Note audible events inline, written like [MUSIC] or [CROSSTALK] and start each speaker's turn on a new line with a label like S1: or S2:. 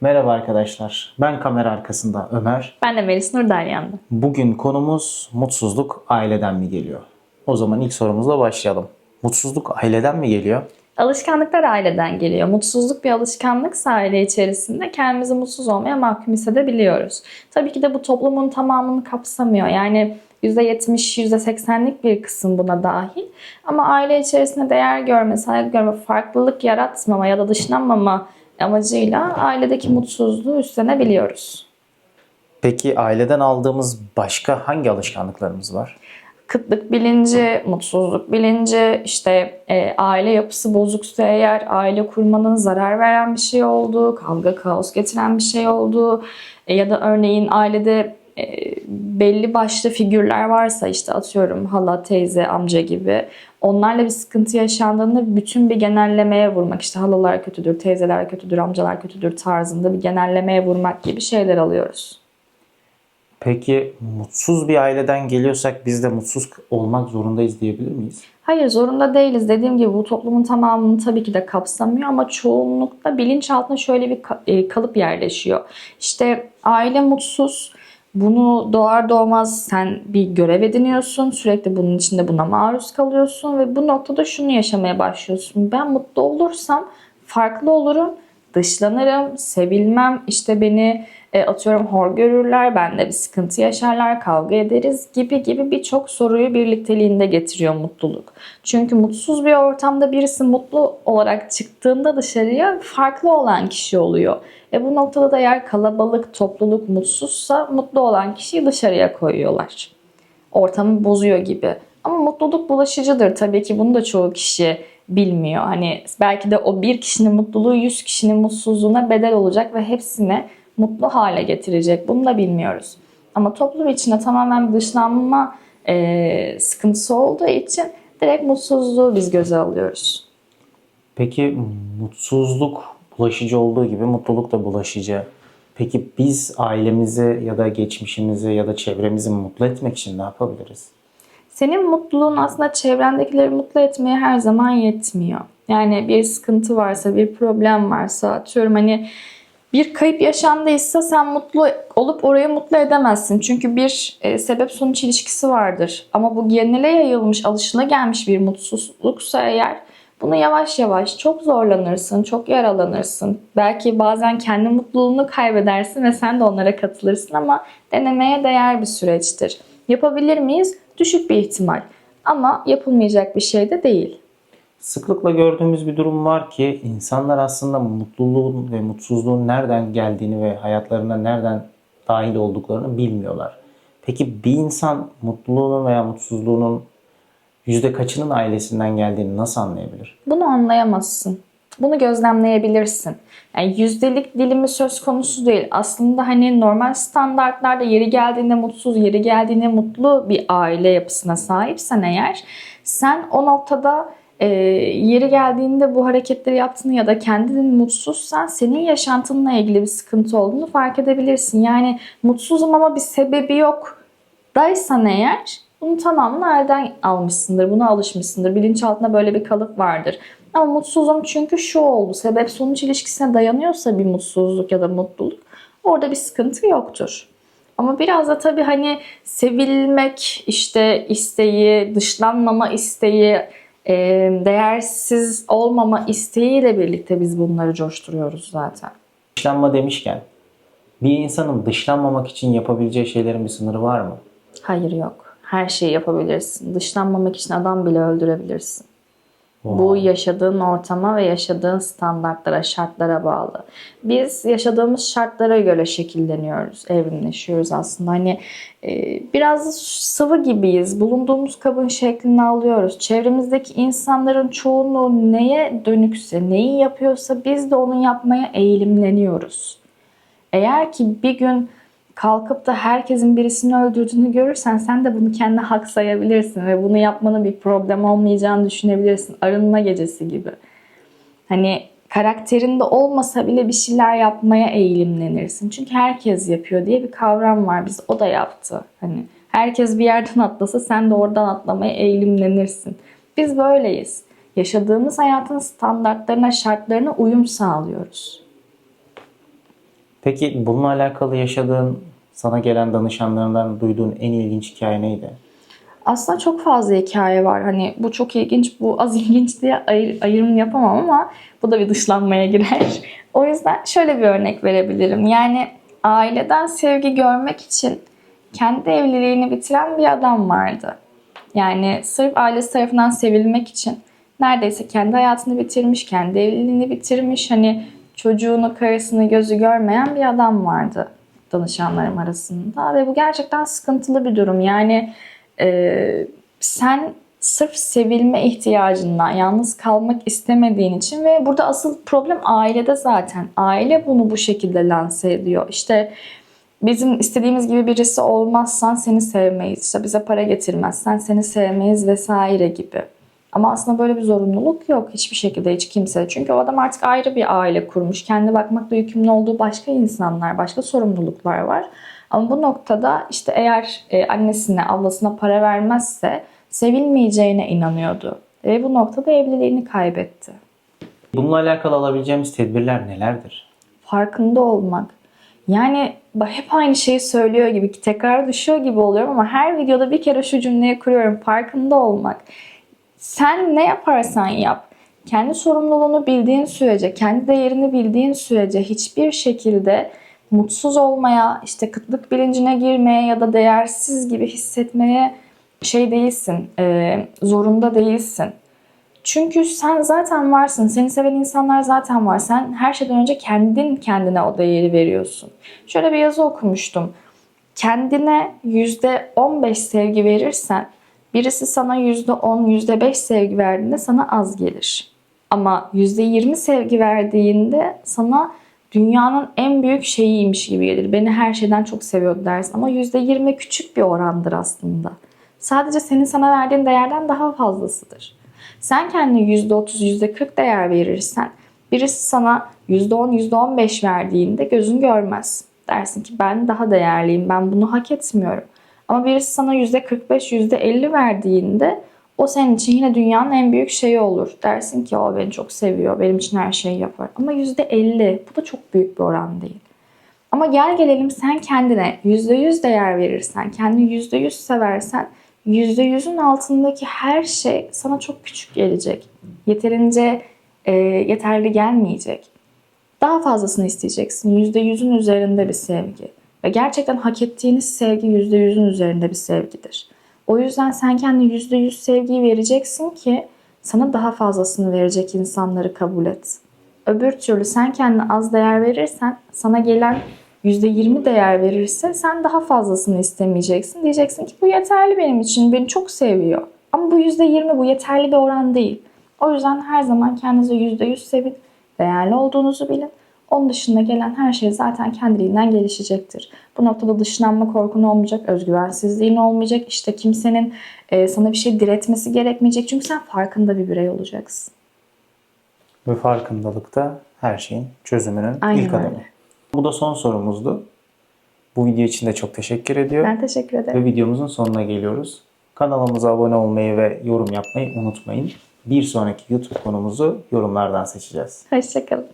S1: Merhaba arkadaşlar. Ben kamera arkasında Ömer.
S2: Ben de Melis Nur Dalyan'dı.
S1: Bugün konumuz mutsuzluk aileden mi geliyor? O zaman ilk sorumuzla başlayalım. Mutsuzluk aileden mi geliyor?
S2: Alışkanlıklar aileden geliyor. Mutsuzluk bir alışkanlıksa aile içerisinde kendimizi mutsuz olmaya mahkum hissedebiliyoruz. Tabii ki de bu toplumun tamamını kapsamıyor. Yani %70, %80'lik bir kısım buna dahil. Ama aile içerisinde değer görme, saygı görme, farklılık yaratmama ya da dışlanmama amacıyla ailedeki mutsuzluğu üstlenebiliyoruz.
S1: Peki aileden aldığımız başka hangi alışkanlıklarımız var?
S2: kıtlık bilinci, mutsuzluk bilinci, işte e, aile yapısı bozuksa eğer aile kurmanın zarar veren bir şey olduğu, kavga kaos getiren bir şey olduğu e, ya da örneğin ailede e, belli başlı figürler varsa işte atıyorum hala, teyze, amca gibi onlarla bir sıkıntı yaşandığında bütün bir genellemeye vurmak işte halalar kötüdür, teyzeler kötüdür, amcalar kötüdür tarzında bir genellemeye vurmak gibi şeyler alıyoruz.
S1: Peki mutsuz bir aileden geliyorsak biz de mutsuz olmak zorundayız diyebilir miyiz?
S2: Hayır zorunda değiliz. Dediğim gibi bu toplumun tamamını tabii ki de kapsamıyor ama çoğunlukta bilinçaltına şöyle bir e, kalıp yerleşiyor. İşte aile mutsuz. Bunu doğar doğmaz sen bir görev ediniyorsun. Sürekli bunun içinde buna maruz kalıyorsun ve bu noktada şunu yaşamaya başlıyorsun. Ben mutlu olursam farklı olurum, dışlanırım, sevilmem, işte beni e, atıyorum hor görürler, bende bir sıkıntı yaşarlar, kavga ederiz gibi gibi birçok soruyu birlikteliğinde getiriyor mutluluk. Çünkü mutsuz bir ortamda birisi mutlu olarak çıktığında dışarıya farklı olan kişi oluyor. E bu noktada da eğer kalabalık, topluluk mutsuzsa mutlu olan kişiyi dışarıya koyuyorlar. Ortamı bozuyor gibi. Ama mutluluk bulaşıcıdır tabii ki bunu da çoğu kişi bilmiyor. Hani belki de o bir kişinin mutluluğu 100 kişinin mutsuzluğuna bedel olacak ve hepsini mutlu hale getirecek. Bunu da bilmiyoruz. Ama toplum içinde tamamen dışlanma e, sıkıntısı olduğu için direkt mutsuzluğu biz göze alıyoruz.
S1: Peki mutsuzluk bulaşıcı olduğu gibi mutluluk da bulaşıcı. Peki biz ailemizi ya da geçmişimizi ya da çevremizi mutlu etmek için ne yapabiliriz?
S2: Senin mutluluğun aslında çevrendekileri mutlu etmeye her zaman yetmiyor. Yani bir sıkıntı varsa, bir problem varsa, atıyorum hani bir kayıp yaşandıysa sen mutlu olup orayı mutlu edemezsin. Çünkü bir e, sebep sonuç ilişkisi vardır. Ama bu genele yayılmış, alışılagelmiş bir mutsuzluksa eğer bunu yavaş yavaş çok zorlanırsın, çok yaralanırsın. Belki bazen kendi mutluluğunu kaybedersin ve sen de onlara katılırsın ama denemeye değer bir süreçtir. Yapabilir miyiz? Düşük bir ihtimal. Ama yapılmayacak bir şey de değil.
S1: Sıklıkla gördüğümüz bir durum var ki insanlar aslında mutluluğun ve mutsuzluğun nereden geldiğini ve hayatlarına nereden dahil olduklarını bilmiyorlar. Peki bir insan mutluluğunun veya mutsuzluğunun yüzde kaçının ailesinden geldiğini nasıl anlayabilir?
S2: Bunu anlayamazsın. Bunu gözlemleyebilirsin. Yani yüzdelik dilimi söz konusu değil. Aslında hani normal standartlarda yeri geldiğinde mutsuz, yeri geldiğinde mutlu bir aile yapısına sahipsen eğer sen o noktada e, yeri geldiğinde bu hareketleri yaptığını ya da kendinin mutsuzsan senin yaşantınla ilgili bir sıkıntı olduğunu fark edebilirsin. Yani mutsuzum ama bir sebebi yok daysan eğer bunu tamamını elden almışsındır, buna alışmışsındır. Bilinçaltında böyle bir kalıp vardır. Ama mutsuzum çünkü şu oldu. Sebep sonuç ilişkisine dayanıyorsa bir mutsuzluk ya da mutluluk orada bir sıkıntı yoktur. Ama biraz da tabii hani sevilmek işte isteği, dışlanmama isteği, e, değersiz olmama isteğiyle birlikte biz bunları coşturuyoruz zaten.
S1: Dışlanma demişken bir insanın dışlanmamak için yapabileceği şeylerin bir sınırı var mı?
S2: Hayır yok. Her şeyi yapabilirsin. Dışlanmamak için adam bile öldürebilirsin. Bu yaşadığın ortama ve yaşadığın standartlara, şartlara bağlı. Biz yaşadığımız şartlara göre şekilleniyoruz, evrimleşiyoruz aslında. Hani e, biraz sıvı gibiyiz. Bulunduğumuz kabın şeklini alıyoruz. Çevremizdeki insanların çoğunluğu neye dönükse, neyi yapıyorsa biz de onu yapmaya eğilimleniyoruz. Eğer ki bir gün kalkıp da herkesin birisini öldürdüğünü görürsen sen de bunu kendine hak sayabilirsin ve bunu yapmanın bir problem olmayacağını düşünebilirsin. Arınma gecesi gibi. Hani karakterinde olmasa bile bir şeyler yapmaya eğilimlenirsin. Çünkü herkes yapıyor diye bir kavram var. Biz o da yaptı. Hani herkes bir yerden atlasa sen de oradan atlamaya eğilimlenirsin. Biz böyleyiz. Yaşadığımız hayatın standartlarına, şartlarına uyum sağlıyoruz.
S1: Peki bununla alakalı yaşadığın, sana gelen danışanlarından duyduğun en ilginç hikaye neydi?
S2: Aslında çok fazla hikaye var. Hani bu çok ilginç, bu az [LAUGHS] ilginç diye ayır, ayrım yapamam ama bu da bir dışlanmaya girer. [LAUGHS] O yüzden şöyle bir örnek verebilirim. Yani aileden sevgi görmek için kendi evliliğini bitiren bir adam vardı. Yani sırf ailesi tarafından sevilmek için neredeyse kendi hayatını bitirmiş, kendi evliliğini bitirmiş. Hani çocuğunu, karısını gözü görmeyen bir adam vardı danışanlarım arasında. Ve bu gerçekten sıkıntılı bir durum. Yani ee, sen sırf sevilme ihtiyacından yalnız kalmak istemediğin için ve burada asıl problem ailede zaten. Aile bunu bu şekilde lanse ediyor. İşte bizim istediğimiz gibi birisi olmazsan seni sevmeyiz. İşte bize para getirmezsen seni sevmeyiz vesaire gibi. Ama aslında böyle bir zorunluluk yok hiçbir şekilde hiç kimse. Çünkü o adam artık ayrı bir aile kurmuş. Kendi bakmakla yükümlü olduğu başka insanlar, başka sorumluluklar var. Ama bu noktada işte eğer e, annesine, ablasına para vermezse sevilmeyeceğine inanıyordu. Ve bu noktada evliliğini kaybetti.
S1: Bununla alakalı alabileceğimiz tedbirler nelerdir?
S2: Farkında olmak. Yani hep aynı şeyi söylüyor gibi tekrar düşüyor gibi oluyorum ama her videoda bir kere şu cümleyi kuruyorum. Farkında olmak. Sen ne yaparsan yap. Kendi sorumluluğunu bildiğin sürece, kendi değerini bildiğin sürece hiçbir şekilde mutsuz olmaya, işte kıtlık bilincine girmeye ya da değersiz gibi hissetmeye şey değilsin, e, zorunda değilsin. Çünkü sen zaten varsın. Seni seven insanlar zaten var. Sen her şeyden önce kendin kendine o değeri veriyorsun. Şöyle bir yazı okumuştum. Kendine %15 sevgi verirsen birisi sana %10, %5 sevgi verdiğinde sana az gelir. Ama %20 sevgi verdiğinde sana dünyanın en büyük şeyiymiş gibi gelir. Beni her şeyden çok seviyordu dersin ama %20 küçük bir orandır aslında. Sadece senin sana verdiğin değerden daha fazlasıdır. Sen kendine %30, %40 değer verirsen birisi sana %10, %15 verdiğinde gözün görmez. Dersin ki ben daha değerliyim, ben bunu hak etmiyorum. Ama birisi sana %45, %50 verdiğinde o senin için yine dünyanın en büyük şeyi olur. Dersin ki o beni çok seviyor, benim için her şeyi yapar. Ama %50 bu da çok büyük bir oran değil. Ama gel gelelim sen kendine %100 değer verirsen, kendini %100 seversen %100'ün altındaki her şey sana çok küçük gelecek. Yeterince e, yeterli gelmeyecek. Daha fazlasını isteyeceksin. %100'ün üzerinde bir sevgi. Ve gerçekten hak ettiğiniz sevgi %100'ün üzerinde bir sevgidir. O yüzden sen kendine %100 sevgiyi vereceksin ki sana daha fazlasını verecek insanları kabul et. Öbür türlü sen kendine az değer verirsen sana gelen %20 değer verirse sen daha fazlasını istemeyeceksin. Diyeceksin ki bu yeterli benim için, beni çok seviyor. Ama bu %20 bu yeterli bir oran değil. O yüzden her zaman kendinizi %100 sevin, değerli olduğunuzu bilin. Onun dışında gelen her şey zaten kendiliğinden gelişecektir. Bu noktada dışlanma korkun olmayacak, özgüvensizliğin olmayacak. İşte kimsenin e, sana bir şey diretmesi gerekmeyecek. Çünkü sen farkında bir birey olacaksın.
S1: Ve farkındalıkta her şeyin çözümünün
S2: Aynen
S1: ilk adımı.
S2: öyle.
S1: Bu da son sorumuzdu. Bu video için de çok teşekkür ediyorum.
S2: Ben teşekkür ederim.
S1: Ve videomuzun sonuna geliyoruz. Kanalımıza abone olmayı ve yorum yapmayı unutmayın. Bir sonraki YouTube konumuzu yorumlardan seçeceğiz.
S2: Hoşçakalın.